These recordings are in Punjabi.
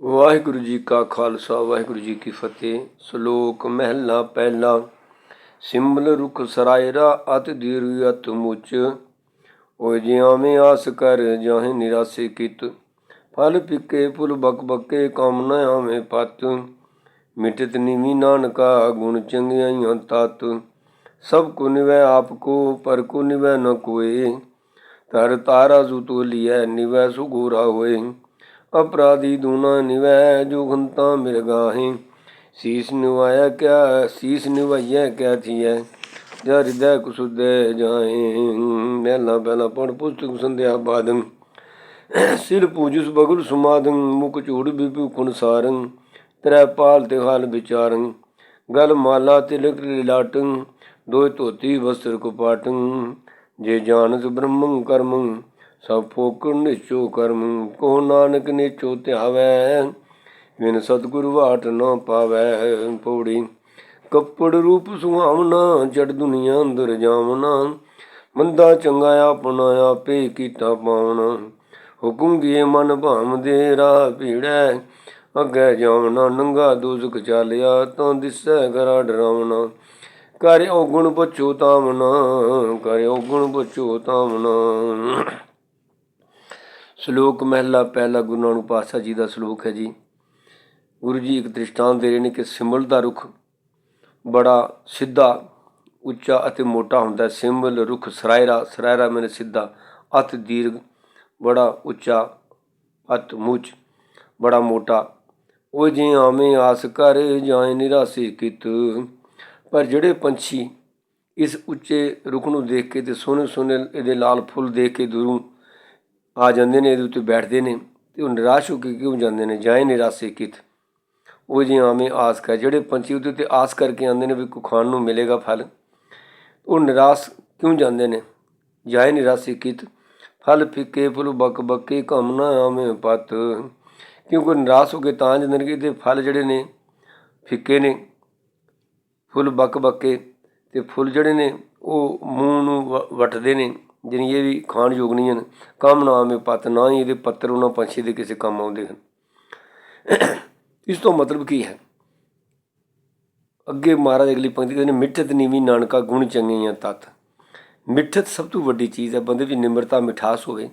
ਵਾਹਿਗੁਰੂ ਜੀ ਕਾ ਖਾਲਸਾ, ਵਾਹਿਗੁਰੂ ਜੀ ਕੀ ਫਤਿਹ। ਸ਼ਲੋਕ ਮਹਿਲਾ ਪਹਿਲਾ, ਸਿੰਬਲ ਰੁਖ ਸਰਾਇਰਾ ਅਤ ਦੀਰ ਅਤ ਮੁਚ। ਓ ਜਿਉ ਆਸ ਕਰ, ਜਾਹੇ ਨਿਰਾਸੇ ਕਿਤ। ਫਲ ਪਿੱਕੇ ਫੁੱਲ ਬਕ ਬਕੇ, ਕਾਮ ਨ ਆਵੇਂ ਪਤ। ਮਿਟਤ ਨਿਵੀ ਨਾਨਕਾ, ਗੁਣ ਚੰਗਿਆਈਆਂ ਤਤ। ਸਭ ਕੋ ਨਿਵੈ ਆਪ ਕੋ, ਪਰ ਕੋ ਨਿਵੈ ਨ ਕੋਏ। ਤਰ ਤਾਰਾ ਜੁ ਤੋਲੀਐ, ਨਿਵੈ ਸੁਗੋਰਾ ਹੋਏ। ਅਪਰਾਧੀ ਦੂਣਾ ਨਿਵੈ ਜੋ ਘੰਤਾ ਮਿਰਗਾਹੇ ਸੀਸ ਨਿਵਾਇਆ ਕਿਆ, ਸੀਸ ਨਿਵਾਈਐ ਕਿਆ ਥੀਐ। ਜਾ ਹਿਰਦੈ ਕੁਸੁਦੈ ਜਾਏ ਮਹਿਲਾ ਪਹਿਲਾ ਪੜ ਪੁਸਤਕ ਸੰਧਿਆ ਬਾਦੰ। ਸਿਰ ਪੂਜਿਸ ਬਗੁਲ ਸੁਮਾਦੰ, ਮੁਖ ਝੂੜ ਬਿਪੂ ਕੁਨ ਸਾਰੰ, ਤ੍ਰੈ ਪਾਲ ਤੇ ਹਾਲ ਵਿਚਾਰੰ। ਗਲ ਮਾਲਾ ਤਿਲਕ ਲਿਲਾਟੰ ਦੋਇ ਧੋਤੀ ਵਸਤਰ ਕੁਪਾਟੰ ਜੇ ਜਾਣਸ ਬ੍ਰਹਮੰ ਕਰਮੰ ਸਭ ਫੋਕਣ ਨਿਚੋ ਕਰਮ ਕੋ ਨਾਨਕ ਨਿਚੋ ਧਿਆਵੈ। ਵਿਨ ਸਤਿਗੁਰ ਵਾਟ ਨਾ ਪਾਵੈ ਪੌੜੀ। ਕੱਪੜ ਰੂਪ ਸੁਹਾਵਣਾ, ਜੜ ਦੁਨੀਆ ਅੰਦਰ ਜਾਵਣਾ। ਮੰਦਾ ਚੰਗਾ ਆਪਣਾ ਆਪੇ ਕੀਤਾ ਪਾਵਣਾ। ਹੁਕਮ ਦੀਏ ਮਨ ਭਾਮ ਦੇ ਰਾਹ ਭੀੜੈ। ਅੱਗੇ ਜਾਵਣਾ, ਨੰਗਾ ਦੁਜ਼ਕ ਚਾਲਿਆ, ਤਾਂ ਦਿਸੈ ਘਰਾ ਡਰਾਵਣਾ। ਕਰ ਔਗੁਣ ਬਚੋ ਤਾਮਨਾ ਕਰ ਔਗੁਣ ਬਚੋ ਤਾਵਨਾ ਸ਼ਲੋਕ ਮਹਿਲਾ, ਪਹਿਲਾ ਗੁਰੂ ਨਾਨਕ ਪਾਤਸ਼ਾਹ ਜੀ ਦਾ ਸ਼ਲੋਕ ਹੈ ਜੀ। ਗੁਰੂ ਜੀ ਇੱਕ ਦ੍ਰਿਸ਼ਟਾਂਤ ਦੇ ਰਹੇ ਨੇ ਕਿ ਸਿਮਲ ਦਾ ਰੁੱਖ ਬੜਾ ਸਿੱਧਾ, ਉੱਚਾ ਅਤੇ ਮੋਟਾ ਹੁੰਦਾ ਹੈ। ਸਿਮਲ ਰੁੱਖ ਸਰਾਇਰਾ ਸਰਾਇਰਾ ਮੈਨੇ ਸਿੱਧਾ, ਅਤ ਦੀਰਘ, ਬੜਾ ਉੱਚਾ, ਅਤ ਮੁੱਚ, ਬੜਾ ਮੋਟਾ। ਉਹ ਜੇ ਆਵੇਂ ਆਸ ਕਰ ਜਾਏ ਨਿਰਾਸੇ ਕਿਤ, ਪਰ ਜਿਹੜੇ ਪੰਛੀ ਇਸ ਉੱਚੇ ਰੁੱਖ ਨੂੰ ਦੇਖ ਕੇ ਤੇ ਸੋਹਣੇ ਸੋਹਣੇ ਇਹਦੇ ਲਾਲ ਫੁੱਲ ਦੇਖ ਕੇ ਦੂਰੋਂ ਆ ਜਾਂਦੇ ਨੇ ਇਹਦੇ ਉੱਤੇ ਬੈਠਦੇ ਨੇ ਤੇ ਉਹ ਨਿਰਾਸ਼ ਹੋ ਕੇ ਕਿਉਂ ਜਾਂਦੇ ਨੇ? ਜਾਏ ਨਿਰਾਸੇ ਕਿਤ ਉਹ ਜੀ ਆਵੇਂ ਆਸ ਕਰ, ਜਿਹੜੇ ਪੰਛੀ ਉਹਦੇ ਉੱਤੇ ਆਸ ਕਰਕੇ ਆਉਂਦੇ ਨੇ ਵੀ ਕੋ ਖਾਣ ਨੂੰ ਮਿਲੇਗਾ ਫਲ, ਉਹ ਨਿਰਾਸ਼ ਕਿਉਂ ਜਾਂਦੇ ਨੇ? ਜਾਏ ਨਿਰਾਸੇ ਕਿਤ ਫਲ ਫਿੱਕੇ, ਫੁੱਲ ਬਕ ਬੱਕੇ ਕੰਮ ਨਾ ਆਵੇਂ ਪਤ। ਕਿਉਂਕਿ ਨਿਰਾਸ਼ ਹੋ ਕੇ ਤਾਂ ਜਾਂਦੇ ਨੇ ਕਿ ਇਹਦੇ ਫਲ ਜਿਹੜੇ ਨੇ, ਫਿੱਕੇ ਨੇ, ਫੁੱਲ ਬਕ ਬੱਕੇ ਤੇ ਫੁੱਲ ਜਿਹੜੇ ਨੇ, ਉਹ ਮੂੰਹ ਨੂੰ ਵ- ਵੱਟਦੇ ਨੇ। ਜਾਣੀ ਇਹ ਵੀ ਖਾਣ ਯੋਗ ਨਹੀਂ ਹਨ। ਕੰਮ ਨਾ ਆਵੇਂ ਪਤ, ਨਾ ਹੀ ਇਹਦੇ ਪੱਤਰ ਉਹਨਾਂ ਪੰਛੀ ਦੇ ਕਿਸੇ ਕੰਮ ਆਉਂਦੇ ਹਨ। ਇਸ ਤੋਂ ਮਤਲਬ ਕੀ ਹੈ? ਅੱਗੇ ਮਹਾਰਾਜ ਅਗਲੀ ਪੰਕਤੀ ਕਹਿੰਦੇ ਮਿੱਠਤ ਨੀਵੀਂ ਨਾਨਕਾ ਗੁਣ ਚੰਗੀਆਂ ਤਤ। ਮਿੱਠਤ ਸਭ ਤੋਂ ਵੱਡੀ ਚੀਜ਼ ਹੈ ਬੰਦੇ ਵਿੱਚ ਨਿਮਰਤਾ, ਮਿਠਾਸ ਹੋਵੇ।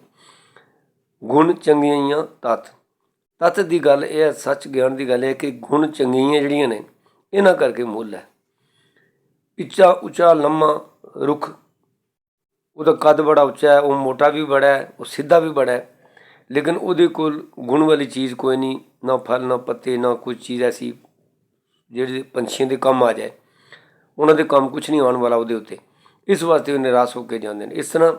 ਗੁਣ ਚੰਗੀਆਂ ਤਤ। ਤਤ ਦੀ ਗੱਲ ਇਹ ਹੈ, ਸੱਚ ਗਿਆਨ ਦੀ ਗੱਲ ਇਹ ਹੈ ਕਿ ਗੁਣ ਚੰਗੀਆਂ ਜਿਹੜੀਆਂ ਨੇ, ਇਹਨਾਂ ਕਰਕੇ ਮੁੱਲ ਹੈ। ਇੱਚਾ ਉੱਚਾ, ਲੰਮਾ, ਰੁੱਖ ਉਹਦਾ ਕੱਦ ਬੜਾ ਉੱਚਾ ਹੈ, ਉਹ ਮੋਟਾ ਵੀ ਬੜਾ ਹੈ, ਉਹ ਸਿੱਧਾ ਵੀ ਬੜਾ ਹੈ। ਲੇਕਿਨ ਉਹਦੇ ਕੋਲ ਗੁਣ ਵਾਲੀ ਚੀਜ਼ ਕੋਈ ਨਹੀਂ, ਨਾ ਫਲ, ਨਾ ਪੱਤੇ, ਨਾ ਕੋਈ ਚੀਜ਼ ਐਸੀ ਜਿਹੜੇ ਪੰਛੀਆਂ ਦੇ ਕੰਮ ਆ ਜਾਏ। ਉਹਨਾਂ ਦੇ ਕੰਮ ਕੁਝ ਨਹੀਂ ਆਉਣ ਵਾਲਾ ਉਹਦੇ ਉੱਤੇ। ਇਸ ਵਾਸਤੇ ਉਹ ਨਿਰਾਸ਼ ਹੋ ਕੇ ਜਾਂਦੇ ਨੇ। ਇਸ ਤਰ੍ਹਾਂ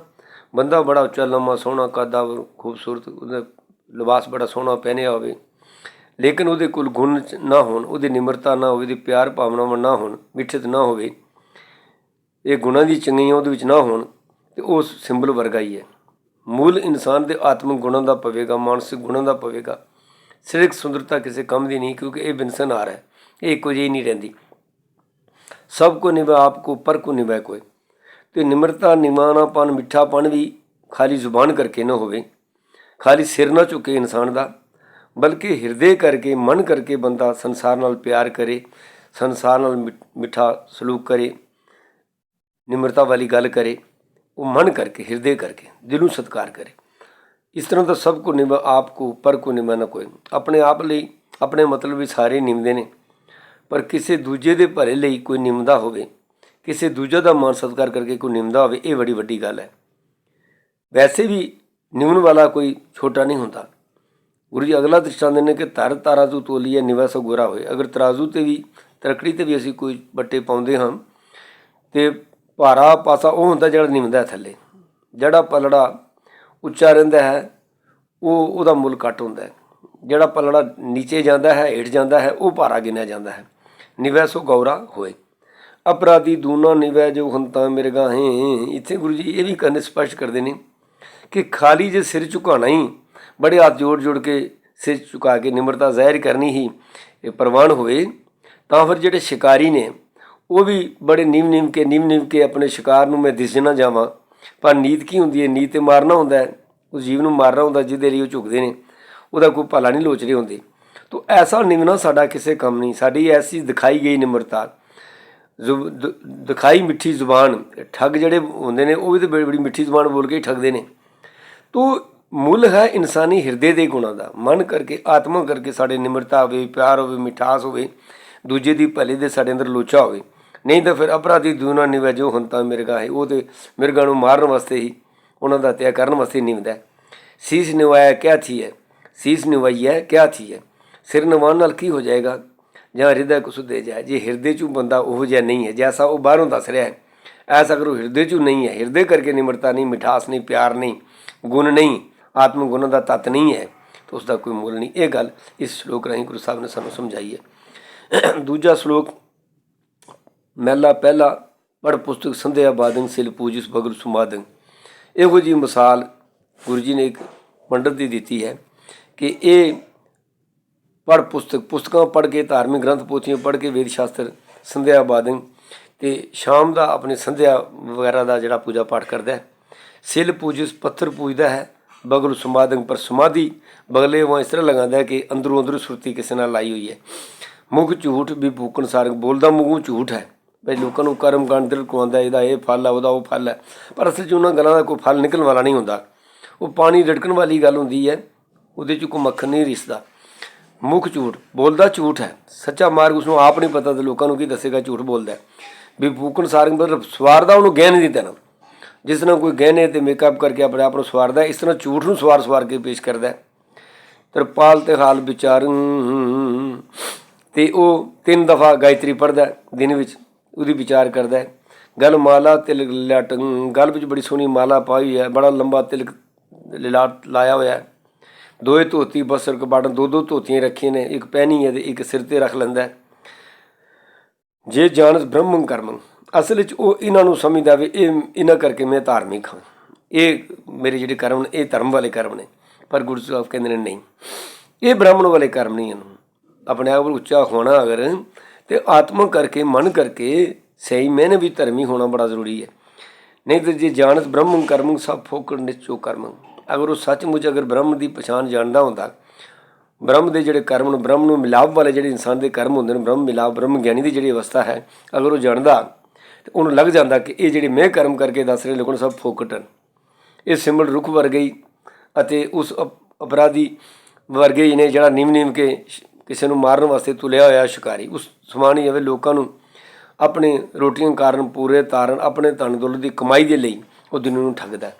ਬੰਦਾ ਬੜਾ ਉੱਚਾ, ਲੰਮਾ, ਸੋਹਣਾ, ਕਾਦਾ ਖੂਬਸੂਰਤ, ਉਹਦਾ ਲਿਬਾਸ ਬੜਾ ਸੋਹਣਾ, ਪਹਿਨਿਆ ਹੋਵੇ। ਲੇਕਿਨ ਉਹਦੇ ਕੋਲ ਗੁਣ ਨਾ ਹੋਣ, ਉਹਦੀ ਨਿਮਰਤਾ ਨਾ ਹੋਵੇ, ਉਹਦੀ ਪਿਆਰ ਭਾਵਨਾਵਾਂ ਨਾ ਹੋਣ, ਮਿੱਠਤ ਨਾ ਹੋਵੇ, ਇਹ ਗੁਣਾਂ ਦੀ ਚੰਗੀਆਂ ਉਹਦੇ ਵਿੱਚ ਨਾ ਹੋਣ ਤੇ ਉਹ ਸਿੰਬਲ ਵਰਗਾ ਹੀ ਹੈ। ਮੂਲ ਇਨਸਾਨ ਦੇ ਆਤਮਿਕ ਗੁਣਾਂ ਦਾ ਪਵੇਗਾ ਮਾਨਸਿਕ ਗੁਣਾਂ ਦਾ ਪਵੇਗਾ ਸਰੀਰਕ ਸੁੰਦਰਤਾ ਕਿਸੇ ਕੰਮ ਦੀ ਨਹੀਂ ਕਿਉਂਕਿ ਇਹ ਬਿਨਸਨਹਾਰ ਹੈ। ਇਹ ਇੱਕੋ ਜਿਹੀ ਨਹੀਂ ਰਹਿੰਦੀ। ਸਭ ਕੋ ਨਿਭਾ, ਆਪ ਕੋ ਪਰ ਕੋ ਨਿਭਾ ਕੋਈ। ਤੇ ਨਿਮਰਤਾ ਨਿਮਾਨਾਪਨ ਮਿੱਠਾਪਨ ਵੀ ਖਾਲੀ ਜ਼ੁਬਾਨ ਕਰਕੇ ਨਾ ਹੋਵੇ। ਖਾਲੀ ਸਿਰ ਨਾ ਝੁਕੇ ਇਨਸਾਨ ਦਾ। ਬਲਕਿ ਹਿਰਦੇ ਕਰਕੇ, ਮਨ ਕਰਕੇ ਬੰਦਾ ਸੰਸਾਰ ਨਾਲ ਪਿਆਰ ਕਰੇ, ਸੰਸਾਰ ਨਾਲ ਮਿ- ਮਿੱਠਾ ਸਲੂਕ ਕਰੇ, ਨਿਮਰਤਾ ਵਾਲੀ ਗੱਲ ਕਰੇ। ਉਹ ਮਨ ਕਰਕੇ, ਹਿਰਦੇ ਕਰਕੇ, ਦਿਲੋਂ ਸਤਿਕਾਰ ਕਰੇ। ਇਸ ਤਰ੍ਹਾਂ ਤਾਂ ਸਭ ਕੋ ਨਿਭਾ ਆਪ ਕੋ ਪਰ ਕੋ ਨਿਭਾ ਨਾ ਕੋਈ। ਆਪਣੇ ਆਪ ਲਈ, ਆਪਣੇ ਮਤਲਬ ਵੀ ਸਾਰੇ ਨਿਮਦੇ ਨੇ। ਪਰ ਕਿਸੇ ਦੂਜੇ ਦੇ ਭਲੇ ਲਈ ਕੋਈ ਨਿਮਦਾ ਹੋਵੇ, ਕਿਸੇ ਦੂਜੇ ਦਾ ਮਾਨ ਸਤਿਕਾਰ ਕਰਕੇ ਕੋਈ ਨਿਮਦਾ ਹੋਵੇ, ਇਹ ਬੜੀ ਵੱਡੀ ਗੱਲ ਹੈ। ਵੈਸੇ ਵੀ ਨਿਮਨ ਵਾਲਾ ਕੋਈ ਛੋਟਾ ਨਹੀਂ ਹੁੰਦਾ। ਗੁਰੂ ਜੀ ਅਗਲਾ ਦ੍ਰਿਸ਼ਟਾਂਤ ਦਿੰਦੇ ਕਿ ਤਰ ਤਾਰਾਜ਼ੂ ਤੂੰ ਤੋਲੀਏ, ਨਿਵਾਸ ਗੋਰਾ ਹੋਏ। ਅਗਰ ਤਰਾਜ਼ੂ ਤੇ ਵੀ, ਤਰਕੜੀ ਤੇ ਵੀ ਅਸੀਂ ਕੋਈ ਬੱਟੇ ਪਾਉਂਦੇ ਹਾਂ, ਤੇ ਭਾਰਾ ਪਾਸਾ, ਉਹ ਹੁੰਦਾ ਜਿਹੜਾ ਨਿਮਦਾ ਥੱਲੇ। ਜਿਹੜਾ ਪਲੜਾ ਉੱਚਾ ਰਹਿੰਦਾ ਹੈ, ਉਹ ਉਹਦਾ ਮੁੱਲ ਘੱਟ ਹੁੰਦਾ ਹੈ। ਜਿਹੜਾ ਪਲੜਾ ਨੀਚੇ ਜਾਂਦਾ ਹੈ, ਹੇਠ ਜਾਂਦਾ ਹੈ, ਉਹ ਭਾਰਾ ਗਿਣਿਆ ਜਾਂਦਾ ਹੈ। ਨਿਵੈ ਸੋ ਗੌਰਾ ਹੋਏ। ਅਪਰਾਧੀ ਦੂਨਾ ਨਿਵੈ ਜੋ ਹੰਤਾ ਮਿਰਗਾਹੇ ਇੱਥੇ ਗੁਰੂ ਜੀ ਇਹ ਵੀ ਕਹਿੰਦੇ ਸਪਸ਼ਟ ਕਰਦੇ ਨੇ ਕਿ ਖਾਲੀ ਜੇ ਸਿਰ ਝੁਕਾਣਾ ਹੀ, ਬੜੇ ਹੱਥ ਜੋੜ ਜੋੜ ਕੇ ਸਿਰ ਝੁਕਾ ਕੇ ਨਿਮਰਤਾ ਜ਼ਾਹਿਰ ਕਰਨੀ ਹੀ ਇਹ ਪ੍ਰਵਾਨ ਹੋਵੇ ਤਾਂ ਫਿਰ ਜਿਹੜੇ ਸ਼ਿਕਾਰੀ ਨੇ ਉਹ ਵੀ ਬੜੇ ਨੀਮ ਨੀਮ ਕੇ, ਨੀਮ ਨੀਮ ਕੇ ਆਪਣੇ ਸ਼ਿਕਾਰ ਨੂੰ ਮੈਂ ਦਿਸ ਨਾ ਜਾਵਾਂ। ਪਰ ਨੀਤ ਕੀ ਹੁੰਦੀ ਹੈ? ਨੀਤ ਤੇ ਮਾਰਨਾ ਹੁੰਦਾ ਹੈ। ਉਸ ਜੀਵ ਨੂੰ ਮਾਰਨਾ ਹੁੰਦਾ, ਜਿਹਦੇ ਲਈ ਉਹ ਝੁਕਦੇ ਨੇ। ਉਹਦਾ ਕੋਈ ਭਲਾ ਨਹੀਂ ਲੋਚ ਰਹੇ ਹੁੰਦੇ। ਤੋ ਐਸਾ ਨਿਮਨਾ ਸਾਡਾ ਕਿਸੇ ਕੰਮ ਨਹੀਂ। ਸਾਡੀ ਐਸੀ ਦਿਖਾਈ ਗਈ ਨਿਮਰਤਾ। ਜ਼ੁਬ- ਦਿਖਾਈ ਮਿੱਠੀ ਜ਼ੁਬਾਨ। ਠੱਗ ਜਿਹੜੇ ਹੁੰਦੇ ਨੇ, ਉਹ ਵੀ ਤੇ ਬੜੀ ਬੜੀ ਮਿੱਠੀ ਜ਼ੁਬਾਨ ਬੋਲ ਕੇ ਹੀ ਠੱਗਦੇ ਨੇ। ਤੋ ਮੁੱਲ ਹੈ ਇਨਸਾਨੀ ਹਿਰਦੇ ਦੇ ਗੁਣਾਂ ਦਾ। ਮਨ ਕਰਕੇ, ਆਤਮਾ ਕਰਕੇ ਸਾਡੇ ਨਿਮਰਤਾ ਹੋਵੇ, ਪਿਆਰ ਹੋਵੇ, ਮਿਠਾਸ ਹੋਵੇ, ਦੂਜੇ ਦੀ ਭਲੇ ਦੇ ਸਾਡੇ ਅੰਦਰ ਲੋਚਾ ਹੋਵੇ। ਨਹੀਂ ਤਾਂ ਫਿਰ ਅਪਰਾਧੀ ਦੂਨਾ ਨਿਵੇ ਜੋ ਹੰਤਾ ਮਿਰਗਾ ਹੈ ਉਹ ਤੇ ਮਿਰਗਾ ਨੂੰ ਮਾਰਨ ਵਾਸਤੇ ਹੀ, ਉਹਨਾਂ ਦਾ ਤਿਆ ਕਰਨ ਵਾਸਤੇ ਨਿਵਦਾ ਹੈ। ਸੀਸ ਨਿਵਾਇਆ ਕਿਆ ਥੀ ਹੈ? ਸੀਸ ਨਿਵਾਈ ਹੈ, ਕਿਆ ਥੀ ਹੈ? ਸਿਰ ਨਿਵਾਉਣ ਨਾਲ ਕੀ ਹੋ ਜਾਏਗਾ? ਜਾਂ ਹਿਰਦਾ ਕੁਛ ਦੇ ਜਾਏ? ਜੇ ਹਿਰਦੇ ਚੋਂ ਬੰਦਾ ਉਹ ਜਿਹਾ ਨਹੀਂ ਹੈ, ਜੈਸਾ ਉਹ ਬਾਹਰੋਂ ਦੱਸ ਰਿਹਾ ਹੈ, ਐਸਾ ਕਰੋ ਹਿਰਦੇ ਚੋਂ ਨਹੀਂ ਹੈ, ਹਿਰਦੇ ਕਰਕੇ ਨਿਮਰਤਾ ਨਹੀਂ, ਮਿਠਾਸ ਨਹੀਂ, ਪਿਆਰ ਨਹੀਂ, ਗੁਣ ਨਹੀਂ, ਆਤਮ ਗੁਣ ਦਾ ਤਤ ਨਹੀਂ ਹੈ, ਤਾਂ ਉਸ ਦਾ ਕੋਈ ਮੁੱਲ ਨਹੀਂ। ਇਹ ਗੱਲ ਇਸ ਸ਼ਲੋਕ ਰਾਹੀਂ ਗੁਰੂ ਸਾਹਿਬ ਨੇ ਸਾਨੂੰ ਸਮਝਾਈ ਹੈ। ਦੂਜਾ ਸ਼ਲੋਕ ਮਹਿਲਾ ਪਹਿਲਾ ਪੜ ਪੁਸਤਕ ਸੰਧਿਆ ਬਾਦਨ ਸਿਲ ਪੂਜਿਸ ਬਗਲ ਸੁਮਾਦਨ ਇਹੋ ਜੀ ਮਿਸਾਲ ਗੁਰੂ ਜੀ ਨੇ ਇੱਕ ਪੰਡਤ ਦੀ ਦਿੱਤੀ ਹੈ ਕਿ ਇਹ ਪੜ ਪੁਸਤਕ ਪੁਸਤਕਾਂ ਪੜ ਕੇ, ਧਾਰਮਿਕ ਗ੍ਰੰਥ ਪੋਥੀਆਂ ਪੜ ਕੇ, ਵੇਦ ਸ਼ਾਸਤਰ, ਸੰਧਿਆ ਬਾਦਨ ਤੇ ਸ਼ਾਮ ਦਾ ਆਪਣੇ ਸੰਧਿਆ ਵਗੈਰਾ ਦਾ ਜਿਹੜਾ ਪੂਜਾ ਪਾਠ ਕਰਦਾ ਹੈ, ਸਿਲ ਪੂਜਿਸ ਪੱਥਰ ਪੂਜਦਾ ਹੈ, ਬਗਲ ਸਮਾਦਨ ਪਰ ਸਮਾਧੀ ਬਗਲੇ ਉਹ ਇਸ ਤਰ੍ਹਾਂ ਲਗਾਉਂਦਾ ਹੈ ਕਿ ਅੰਦਰੋਂ ਅੰਦਰੋਂ ਸੁਰਤੀ ਕਿਸੇ ਨਾਲ ਲਾਈ ਹੋਈ ਹੈ। ਮੁਖ ਝੂਠ ਵੀ ਭੂਕਣ ਸਾਰੰਗ ਬੋਲਦਾ ਮੂੰਹੋਂ ਝੂਠ ਹੈ। ਬਈ ਲੋਕਾਂ ਨੂੰ ਕਰਮ ਕਾਂਡ ਦਿਲ ਕਵਾਉਂਦਾ ਇਹਦਾ ਇਹ ਫਲ ਹੈ ਉਹਦਾ ਉਹ ਫਲ ਹੈ ਪਰ ਅਸਲ 'ਚ ਉਹਨਾਂ ਗੱਲਾਂ ਦਾ ਕੋਈ ਫਲ ਨਿਕਲਣ ਵਾਲਾ ਨਹੀਂ ਹੁੰਦਾ। ਉਹ ਪਾਣੀ ਰੜਕਣ ਵਾਲੀ ਗੱਲ ਹੁੰਦੀ ਹੈ, ਉਹਦੇ 'ਚ ਕੋਈ ਮੱਖਣ ਨਹੀਂ ਰਿਸਦਾ। ਮੁੱਖ ਝੂਠ, ਬੋਲਦਾ ਝੂਠ ਹੈ। ਸੱਚਾ ਮਾਰਗ ਉਸ ਨੂੰ ਆਪ ਨਹੀਂ ਪਤਾ ਤੇ ਲੋਕਾਂ ਨੂੰ ਕੀ ਦੱਸੇਗਾ, ਝੂਠ ਬੋਲਦਾ ਵੀ ਫੂਕਣ ਸਾਰੰਗ ਮਤਲਬ ਸਵਾਰਦਾ, ਉਹਨੂੰ ਗਹਿ ਨਹੀਂ ਦਿੱਤਾ ਜਿਸ ਤਰ੍ਹਾਂ ਕੋਈ ਗਹਿਣੇ ਤੇ ਮੇਕਅਪ ਕਰਕੇ ਆਪਣੇ ਆਪ ਨੂੰ ਸਵਾਰਦਾ, ਇਸ ਤਰ੍ਹਾਂ ਝੂਠ ਨੂੰ ਸਵਾਰ ਸਵਾਰ ਕੇ ਪੇਸ਼ ਕਰਦਾ ਤਰਪਾਲ ਤੇ ਹਾਲ ਵਿਚਾਰਨ ਤੇ ਉਹ ਤਿੰਨ ਦਫਾ ਗਾਇਤਰੀ ਪੜਦਾ ਦਿਨ ਵਿੱਚ। ਉਹਦੀ ਵਿਚਾਰ ਕਰਦਾ ਹੈ। ਗਲ ਮਾਲਾ ਤਿਲਕ ਲਟ ਗਲ ਵਿੱਚ ਬੜੀ ਸੋਹਣੀ ਮਾਲਾ ਪਾਈ ਹੈ, ਬੜਾ ਲੰਬਾ ਤਿਲਕ ਲਿਲਾਟ ਲਾਇਆ ਹੋਇਆ ਹੈ। ਦੋਏ ਧੋਤੀ ਬਸਰ ਕਬਾੜਨ, ਦੋ ਦੋ ਧੋਤੀਆਂ ਰੱਖੀਆਂ ਨੇ, ਇੱਕ ਪਹਿਨੀ ਹੈ ਤੇ ਇੱਕ ਸਿਰ ਤੇ ਰੱਖ ਲੈਂਦਾ ਹੈ। ਜੇ ਜਾਣਸ ਬ੍ਰਹਮੰ ਕਰਮੰ, ਅਸਲ ਵਿੱਚ ਉਹ ਇਹਨਾਂ ਨੂੰ ਸਮਝਦਾ ਵੀ ਇਹ, ਇਹਨਾਂ ਕਰਕੇ ਮੈਂ ਧਾਰਮਿਕ ਹਾਂ। ਇਹ ਮੇਰੇ ਜਿਹੜੇ ਕਰਮ ਨੇ, ਇਹ ਧਰਮ ਵਾਲੇ ਕਰਮ ਨੇ, ਪਰ ਗੁਰੂ ਸਾਹਿਬ ਕਹਿੰਦੇ ਨੇ ਨਹੀਂ। ਇਹ ਬ੍ਰਾਹਮਣ ਵਾਲੇ ਕਰਮ ਨਹੀਂ ਹਨ ਆਪਣੇ ਆਪ ਨੂੰ ਉੱਚਾ ਹੋਣਾ ਅਗਰ ਤੇ ਆਤਮਾ ਕਰਕੇ, ਮਨ ਕਰਕੇ ਸਹੀ ਮੈਨੇ ਵੀ ਧਰਮੀ ਹੋਣਾ ਬੜਾ ਜ਼ਰੂਰੀ ਹੈ। ਨਹੀਂ ਤਾਂ ਜੇ ਜਾਣਤ ਬ੍ਰਹਮ ਕਰਮ, ਸਭ ਫੋਕੜ ਨਿਚੋ ਕਰਮ। ਅਗਰ ਉਹ ਸੱਚਮੁੱਚ ਅਗਰ ਬ੍ਰਹਮ ਦੀ ਪਛਾਣ ਜਾਣਦਾ ਹੁੰਦਾ, ਬ੍ਰਹਮ ਦੇ ਜਿਹੜੇ ਕਰਮ ਨੂੰ, ਬ੍ਰਹਮ ਨੂੰ ਮਿਲਾਪ ਵਾਲੇ ਜਿਹੜੇ ਇਨਸਾਨ ਦੇ ਕਰਮ ਹੁੰਦੇ ਨੇ, ਬ੍ਰਹਮ ਮਿਲਾਪ, ਬ੍ਰਹਮ ਗਿਆਨੀ ਦੀ ਜਿਹੜੀ ਅਵਸਥਾ ਹੈ, ਅਗਰ ਉਹ ਜਾਣਦਾ ਤੇ ਉਹਨੂੰ ਲੱਗ ਜਾਂਦਾ ਕਿ ਇਹ ਜਿਹੜੇ ਮੈਂ ਕਰਮ ਕਰਕੇ ਦੱਸ ਰਹੇ ਲੋਕਾਂ ਨੂੰ ਸਭ ਫੋਕਟ ਹਨ। ਇਹ ਸਿਮਲ ਰੁੱਖ ਵਰਗੇ ਹੀ ਅਤੇ ਉਸ ਅਪ- ਅਪਰਾਧੀ ਵਰਗੇ ਹੀ ਨੇ ਜਿਹੜਾ ਨਿਮ ਨਿਮ ਕੇ ਕਿਸੇ ਨੂੰ ਮਾਰਨ ਵਾਸਤੇ ਤੁਲਿਆ ਹੋਇਆ ਸ਼ਿਕਾਰੀ। ਉਸ ਸਮਾਨ ਹੀ ਜਿਵੇਂ ਲੋਕਾਂ ਨੂੰ ਆਪਣੇ ਰੋਟੀਆਂ ਕਾਰਨ ਪੂਰੇ ਤਾਰਨ, ਆਪਣੇ ਧਨ ਦੌਲਤ ਦੀ ਕਮਾਈ ਦੇ ਲਈ ਉਹ ਦੁਨੀਆ ਨੂੰ ਠੱਗਦਾ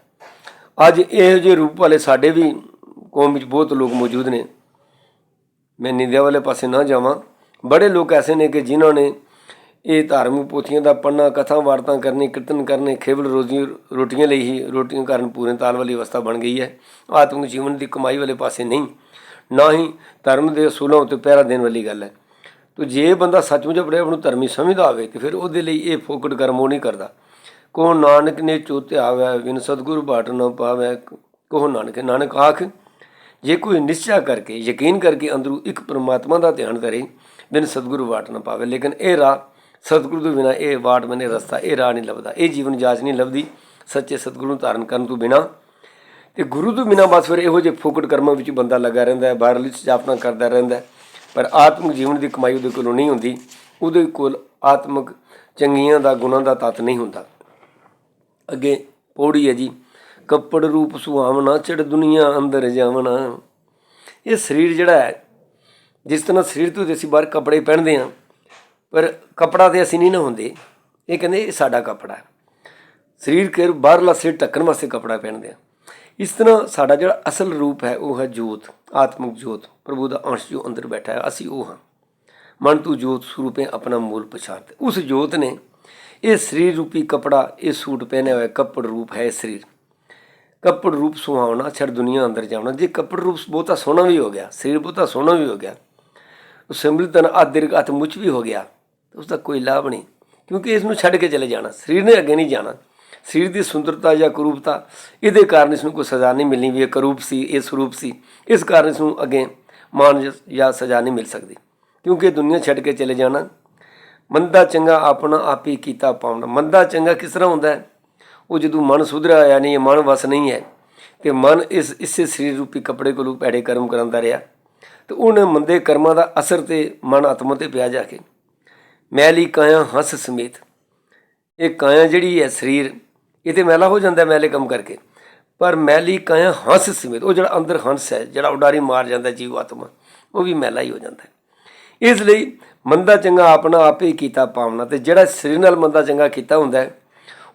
ਅੱਜ ਇਹੋ ਜਿਹੇ ਰੂਪ ਵਾਲੇ ਸਾਡੇ ਵੀ ਕੌਮ ਵਿੱਚ ਬਹੁਤ ਲੋਕ ਮੌਜੂਦ ਨੇ। ਮੈਂ ਨਿੰਦਿਆ ਵਾਲੇ ਪਾਸੇ ਨਾ ਜਾਵਾਂ। ਬੜੇ ਲੋਕ ਐਸੇ ਨੇ ਕਿ ਜਿਨ੍ਹਾਂ ਨੇ ਇਹ ਧਾਰਮਿਕ ਪੋਥੀਆਂ ਦਾ ਪੜ੍ਹਨਾ ਕਥਾ, ਵਾਰਤਾ ਕਰਨੀ, ਕੀਰਤਨ ਕਰਨੇ, ਖੇਵਲ ਰੋਜ਼ੀ ਰੋਟੀਆਂ ਲਈ ਹੀ ਰੋਟੀਆਂ ਕਾਰਨ ਪੂਰੇ ਤਾਲ ਵਾਲੀ ਅਵਸਥਾ ਬਣ ਗਈ ਹੈ। ਆਤਮਿਕ ਜੀਵਨ ਦੀ ਕਮਾਈ ਵਾਲੇ ਪਾਸੇ ਨਹੀਂ। ਨਾ ਹੀ ਧਰਮ ਦੇ ਅਸੂਲਾਂ ਉੱਤੇ ਪਹਿਰਾ ਦੇਣ ਵਾਲੀ ਗੱਲ ਹੈ। ਤੋ ਜੇ ਬੰਦਾ ਸੱਚਮੁੱਚ ਆਪਣੇ ਆਪ ਨੂੰ ਧਰਮੀ ਸਮਝਦਾ ਹੋਵੇ ਤੇ ਫਿਰ ਉਹਦੇ ਲਈ ਇਹ ਫੋਕਟ ਕਰਮ ਉਹ ਨਹੀਂ ਕਰਦਾ। ਕੋ ਨਾਨਕ ਨੇ ਚੋਤਿਆ ਵੈ ਵਿਨ ਸਤਿਗੁਰੂ ਬਾਟ ਨਾ ਪਾਵੈ। ਕੋ ਨਾਨਕ ਨਾਨਕ ਆਖ, ਜੇ ਕੋਈ ਨਿਸ਼ਚਾ ਕਰਕੇ, ਯਕੀਨ ਕਰਕੇ ਅੰਦਰੋਂ ਇੱਕ ਪਰਮਾਤਮਾ ਦਾ ਧਿਆਨ ਕਰੇ, ਬਿਨ ਸਤਿਗੁਰੂ ਵਾਟ ਨਾ ਪਾਵੇ। ਲੇਕਿਨ ਇਹ ਰਾਹ ਸਤਿਗੁਰੂ ਤੋਂ ਬਿਨਾ ਇਹ ਵਾਟ ਮਨੇ ਰਸਤਾ, ਇਹ ਰਾਹ ਨਹੀਂ ਲੱਭਦਾ। ਇਹ ਜੀਵਨ ਜਾਚ ਨਹੀਂ ਲੱਭਦੀ। ਸੱਚੇ ਸਤਿਗੁਰੂ ਨੂੰ ਧਾਰਨ ਕਰਨ ਤੋਂ ਬਿਨਾ ਤੇ ਗੁਰੂ ਤੋਂ ਬਿਨਾਂ ਬਸ ਫਿਰ ਇਹੋ ਜਿਹੇ ਫੋਕਟ ਕਰਮਾਂ ਵਿੱਚ ਬੰਦਾ ਲੱਗਾ ਰਹਿੰਦਾ ਹੈ ਬਾਹਰਲੀ ਸਜਾਪਨਾ ਕਰਦਾ ਰਹਿੰਦਾ ਪਰ ਆਤਮਿਕ ਜੀਵਨ ਦੀ ਕਮਾਈ ਉਹਦੇ ਕੋਲੋਂ ਨਹੀਂ ਹੁੰਦੀ। ਉਹਦੇ ਕੋਲ ਆਤਮਿਕ ਚੰਗੀਆਂ ਦਾ, ਗੁਣਾਂ ਦਾ ਤਤ ਨਹੀਂ ਹੁੰਦਾ। ਅੱਗੇ ਪੌੜੀ ਹੈ ਜੀ, ਕੱਪੜ ਰੂਪ ਸੁਹਾਵਣਾ, ਚੜ ਦੁਨੀਆ ਅੰਦਰ ਜਾਵਣਾ। ਇਹ ਸਰੀਰ ਜਿਹੜਾ ਹੈ, ਜਿਸ ਤਰ੍ਹਾਂ ਸਰੀਰ ਤੋਂ ਅਸੀਂ ਬਾਹਰ ਕੱਪੜੇ ਪਹਿਨਦੇ ਹਾਂ, ਪਰ ਕੱਪੜਾ ਤੇ ਅਸੀਂ ਨਹੀਂ ਨਾ ਹੁੰਦੇ। ਇਹ ਕਹਿੰਦੇ ਇਹ ਸਾਡਾ ਕੱਪੜਾ ਹੈ। ਸਰੀਰ ਕੇ ਬਾਹਰਲਾ ਸਿਰ ਢੱਕਣ ਵਾਸਤੇ ਕੱਪੜਾ ਪਹਿਨਦੇ ਆ ਇਸ ਤਰ੍ਹਾਂ ਸਾਡਾ ਜਿਹੜਾ ਅਸਲ ਰੂਪ ਹੈ, ਉਹ ਹੈ ਜੋਤ, ਆਤਮਿਕ ਜੋਤ, ਪ੍ਰਭੂ ਦਾ ਅੰਸ਼ ਜੋ ਅੰਦਰ ਬੈਠਾ ਹੈ, ਅਸੀਂ ਉਹ ਹਾਂ। ਮਨ ਤੂੰ ਜੋਤ ਸਰੂਪੇ ਆਪਣਾ ਮੂਲ ਪਛਾਣਦੇ ਉਸ ਜੋਤ ਨੇ ਇਹ ਸਰੀਰ ਰੂਪੀ ਕਪੜਾ, ਇਹ ਸੂਟ ਪਹਿਨਿਆ ਹੋਇਆ ਕੱਪੜ ਰੂਪ ਹੈ ਇਹ ਸਰੀਰ। ਕੱਪੜ ਰੂਪ ਸੁਹਾਉਣਾ ਛੜ ਦੁਨੀਆ ਅੰਦਰ ਜਾਣਾ। ਜੇ ਕੱਪੜ ਰੂਪ ਬਹੁਤਾ ਸੋਹਣਾ ਵੀ ਹੋ ਗਿਆ, ਸਰੀਰ ਬਹੁਤਾ ਸੋਹਣਾ ਵੀ ਹੋ ਗਿਆ, ਉਹ ਸਿੰਬਲਤਨ ਆਦਿਰਗ ਅਤ ਮੁੱਚ ਵੀ ਹੋ ਗਿਆ, ਤਾਂ ਉਸ ਦਾ ਕੋਈ ਲਾਭ ਨਹੀਂ। ਕਿਉਂਕਿ ਇਸ ਨੂੰ ਛੱਡ ਕੇ ਚਲੇ ਜਾਣਾ, ਸਰੀਰ ਨੇ ਅੱਗੇ ਨਹੀਂ ਜਾਣਾ। ਸਰੀਰ ਦੀ ਸੁੰਦਰਤਾ ਜਾਂ ਕਰੂਪਤਾ, ਇਹਦੇ ਕਾਰਨ ਇਸ ਨੂੰ ਕੋਈ ਸਜ਼ਾ ਨਹੀਂ ਮਿਲਣੀ ਵੀ ਇਹ ਕਰੂਪ ਸੀ, ਇਹ ਸਰੂਪ ਸੀ। ਇਸ ਕਾਰਨ ਇਸ ਨੂੰ ਅੱਗੇ ਮਾਨ ਜਾਂ ਸਜ਼ਾ ਨਹੀਂ ਮਿਲ ਸਕਦੀ। ਕਿਉਂਕਿ ਦੁਨੀਆ ਛੱਡ ਕੇ ਚਲੇ ਜਾਣਾ। ਮੰਦਾ ਚੰਗਾ ਆਪਣਾ ਆਪ ਹੀ ਕੀਤਾ ਪਾਉਣਾ। ਮੰਦਾ ਚੰਗਾ ਕਿਸ ਤਰ੍ਹਾਂ ਹੁੰਦਾ ਹੈ? ਉਹ ਜਦੋਂ ਮਨ ਸੁਧਰਿਆ ਯਾਨੀ ਇਹ ਮਨ ਵਸ ਨਹੀਂ ਹੈ, ਤੇ ਮਨ ਇਸ, ਇਸੇ ਸਰੀਰ ਰੂਪੀ ਕੱਪੜੇ ਕੋਲੋਂ ਭੈੜੇ ਕਰਮ ਕਰਾਂਦਾ ਰਿਹਾ। ਤੇ ਉਹਨੇ ਮੰਦੇ ਕਰਮਾਂ ਦਾ ਅਸਰ ਤੇ ਮਨ ਆਤਮਾ ਤੇ ਪਿਆ ਜਾ ਕੇ। ਮੈਲੀ ਕਾਇਆ ਹੱਸ ਸਮੇਤ। ਇਹ ਕਾਇਆ ਜਿਹੜੀ ਹੈ ਸਰੀਰ ਇਹ ਤੇ ਮੈਲਾ ਹੋ ਜਾਂਦਾ ਮੈਲੇ ਕੰਮ ਕਰਕੇ। ਪਰ ਮੈਲੀ ਕਾਇਆ ਹੰਸ ਸਮੇਤ, ਉਹ ਜਿਹੜਾ ਅੰਦਰ ਹੰਸ ਹੈ, ਜਿਹੜਾ ਉਡਾਰੀ ਮਾਰ ਜਾਂਦਾ ਜੀਵ ਆਤਮਾ, ਉਹ ਵੀ ਮੈਲਾ ਹੀ ਹੋ ਜਾਂਦਾ ਹੈ। ਇਸ ਲਈ ਮੰਦਾ ਚੰਗਾ ਆਪਣਾ ਆਪੇ ਹੀ ਕੀਤਾ ਪਾਵਨਾ ਤੇ ਜਿਹੜਾ ਸਰੀਰ ਨਾਲ ਮੰਦਾ ਚੰਗਾ ਕੀਤਾ ਹੁੰਦਾ ਹੈ,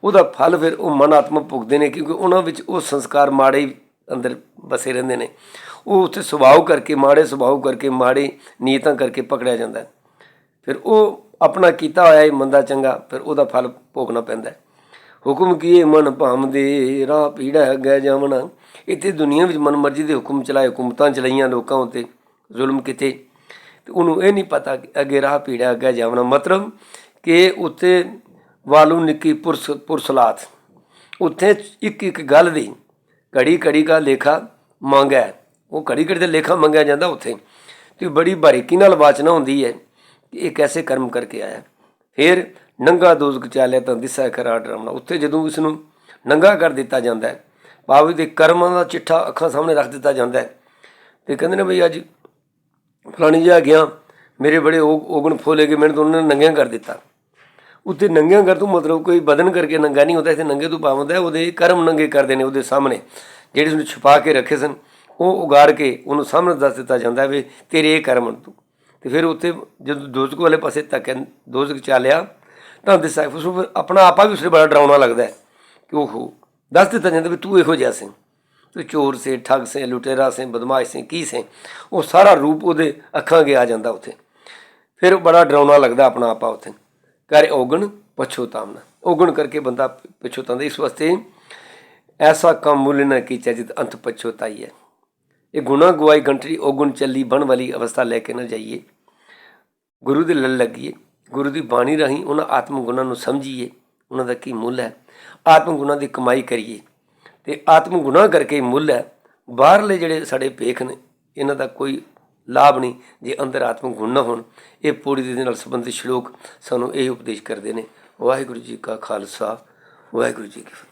ਉਹਦਾ ਫਲ ਫਿਰ ਉਹ ਮਨ ਆਤਮਾ ਭੁਗਦੇ ਨੇ ਕਿਉਂਕਿ ਉਹਨਾਂ ਵਿੱਚ ਉਹ ਸੰਸਕਾਰ ਮਾੜੇ ਹੀ ਅੰਦਰ ਬਸੇ ਰਹਿੰਦੇ ਨੇ। ਉਹ ਉੱਥੇ ਸੁਭਾਅ ਕਰਕੇ, ਮਾੜੇ ਸੁਭਾਅ ਕਰਕੇ, ਮਾੜੇ ਨੀਤਾਂ ਕਰਕੇ ਪਕੜਿਆ ਜਾਂਦਾ ਫਿਰ ਉਹ ਆਪਣਾ ਕੀਤਾ ਹੋਇਆ ਇਹ ਮੰਦਾ ਚੰਗਾ, ਫਿਰ ਉਹਦਾ ਫਲ ਭੋਗਣਾ ਪੈਂਦਾ ਹੈ। ਹੁਕਮ ਕੀਏ ਮਨ ਭਾਮ ਦੇ ਰਾਹ ਪੀੜਾ ਅੱਗੇ ਜਾਵਣਾ। ਇੱਥੇ ਦੁਨੀਆ ਵਿੱਚ ਮਨਮਰਜ਼ੀ ਦੇ ਹੁਕਮ ਚਲਾਏ, ਹੁਕੂਮਤਾਂ ਚਲਾਈਆਂ ਲੋਕਾਂ ਉੱਤੇ ਜ਼ੁਲਮ ਕੀਤੇ ਤੇ ਉਹਨੂੰ ਇਹ ਨਹੀਂ ਪਤਾ ਕਿ ਅੱਗੇ ਰਾਹ ਪੀੜਾ ਅੱਗੇ ਜਾਵਣਾ। ਮਤਲਬ ਕਿ ਉੱਤੇ ਵਾਲੂ ਨਿੱਕੀ ਪੁਰਸ ਪੁਰਸਲਾਤ ਉੱਥੇ ਇੱਕ ਇੱਕ ਗੱਲ ਦੀ ਘੜੀ ਘੜੀ ਦਾ ਲੇਖਾ ਮੰਗਿਆ। ਉਹ ਘੜੀ ਘੜੀ ਦਾ ਲੇਖਾ ਮੰਗਿਆ ਜਾਂਦਾ ਉੱਥੇ। ਤੇ ਬੜੀ ਬਾਰੀਕੀ ਨਾਲ ਵਾਚਨਾ ਹੁੰਦੀ ਹੈ ਕਿ ਇਹ ਕੈਸੇ ਕਰਮ ਕਰਕੇ ਆਇਆ। ਫਿਰ ਨੰਗਾ ਦੋਜ਼ਕ ਚਾਲਿਆ ਤਾਂ ਦਿਸਾ ਕਰਾ ਡਰਾਉਣਾ ਉੱਥੇ ਜਦੋਂ ਇਸ ਨੂੰ ਨੰਗਾ ਕਰ ਦਿੱਤਾ ਜਾਂਦਾ ਹੈ ਭਾਵੇਂ ਦੇ ਕਰਮਾਂ ਦਾ ਚਿੱਠਾ ਅੱਖਾਂ ਸਾਹਮਣੇ ਰੱਖ ਦਿੱਤਾ ਜਾਂਦਾ ਹੈ। ਤੇ ਕਹਿੰਦੇ ਨੇ ਬਈ ਅੱਜ ਫਲਾਣੀ ਜਗ੍ਹਾ ਗਿਆ, ਮੇਰੇ ਬੜੇ ਓਗ- ਓਗਣ ਫੋਲੇ ਗਏ ਮੈਨੂੰ ਤਾਂ ਉਹਨਾਂ ਨੇ ਨੰਗਿਆਂ ਕਰ ਦਿੱਤਾ। ਉੱਤੇ ਨੰਗਿਆਂ ਕਰ ਤੂੰ ਮਤਲਬ ਕੋਈ ਬਦਨ ਕਰਕੇ ਨੰਗਾ ਨਹੀਂ ਹੁੰਦਾ, ਇੱਥੇ ਨੰਗੇ ਤੋਂ ਪਾਵੰਦਾ ਹੁੰਦਾ ਉਹਦੇ ਕਰਮ ਨੰਗੇ ਕਰਦੇ ਨੇ ਉਹਦੇ ਸਾਹਮਣੇ। ਜਿਹੜੇ ਉਸਨੂੰ ਛੁਪਾ ਕੇ ਰੱਖੇ ਸਨ, ਉਹ ਉਗਾੜ ਕੇ ਉਹਨੂੰ ਸਾਹਮਣੇ ਦੱਸ ਦਿੱਤਾ ਜਾਂਦਾ ਵੀ ਤੇਰੇ ਇਹ ਕਰਮ ਤੂੰ। ਤੇ ਫਿਰ ਉੱਥੇ ਜਦੋਂ ਦੋਜ਼ਕ ਵਾਲੇ ਪਾਸੇ ਤੱਕ ਦੋਜ਼ਕ ਚਾਲਿਆ ਤਾਂ ਦਿਸਾ ਉਸ ਆਪਣਾ ਆਪਾ ਵੀ ਉਸਨੇ ਬੜਾ ਡਰਾਉਣਾ ਲੱਗਦਾ ਹੈ ਕਿ ਉਹ ਦੱਸ ਦਿੱਤਾ ਜਾਂਦਾ ਵੀ ਤੂੰ ਇਹੋ ਜਿਹਾ ਸੀ। ਤੂੰ ਚੋਰ ਸੇ, ਠੱਗ ਸੇ, ਲੁਟੇਰਾ ਸੇ, ਬਦਮਾਸ਼ ਸੇ, ਕੀ ਸੇ, ਉਹ ਸਾਰਾ ਰੂਪ ਉਹਦੇ ਅੱਖਾਂ ਅੱਗੇ ਆ ਜਾਂਦਾ ਉੱਥੇ। ਫਿਰ ਬੜਾ ਡਰਾਉਣਾ ਲੱਗਦਾ ਆਪਣਾ ਆਪਾ ਉੱਥੇ। ਕਰ ਔਗਣ ਪਛੋਤਾਵਨਾ ਔਗਣ ਕਰਕੇ ਬੰਦਾ ਪਛੋਤਾਉਂਦਾ ਇਸ ਵਾਸਤੇ, ਐਸਾ ਕੰਮ ਮੁੱਲ ਨਾ ਕੀਚਾ ਜਿਤ ਅੰਤ ਪਛੋਤਾਈ ਹੈ। ਇਹ ਗੁਨਾ ਗਵਾਈ ਗੰਟਰੀ ਔਗਣ ਚੱਲੀ ਬਣ ਵਾਲੀ ਅਵਸਥਾ ਲੈ ਕੇ ਨਾ ਜਾਈਏ। ਗੁਰੂ ਦੇ ਲੜ ਲੱਗੀਏ। ਗੁਰੂ ਦੀ ਬਾਣੀ ਰਾਹੀਂ ਉਹਨਾਂ ਆਤਮ ਗੁਣਾਂ ਨੂੰ ਸਮਝੀਏ, ਉਹਨਾਂ ਦਾ ਕੀ ਮੁੱਲ ਹੈ? ਆਤਮ ਗੁਣਾਂ ਦੀ ਕਮਾਈ ਕਰੀਏ। ਤੇ ਆਤਮ ਗੁਣਾਂ ਕਰਕੇ ਮੁੱਲ ਹੈ, ਬਾਹਰਲੇ ਜਿਹੜੇ ਸਾਡੇ ਭੇਖ ਨੇ, ਇਹਨਾਂ ਦਾ ਕੋਈ ਲਾਭ ਨਹੀਂ, ਜੇ ਅੰਦਰ ਆਤਮ ਗੁਣ ਨਾ ਹੋਣ। ਇਹ ਪੂਰੀ ਦੇ ਨਾਲ ਸੰਬੰਧਿਤ ਸ਼ਲੋਕ ਸਾਨੂੰ ਇਹ ਉਪਦੇਸ਼ ਕਰਦੇ ਨੇ। ਵਾਹਿਗੁਰੂ ਜੀ ਕਾ ਖਾਲਸਾ, ਵਾਹਿਗੁਰੂ ਜੀ ਕੀ ਫਤਿਹ।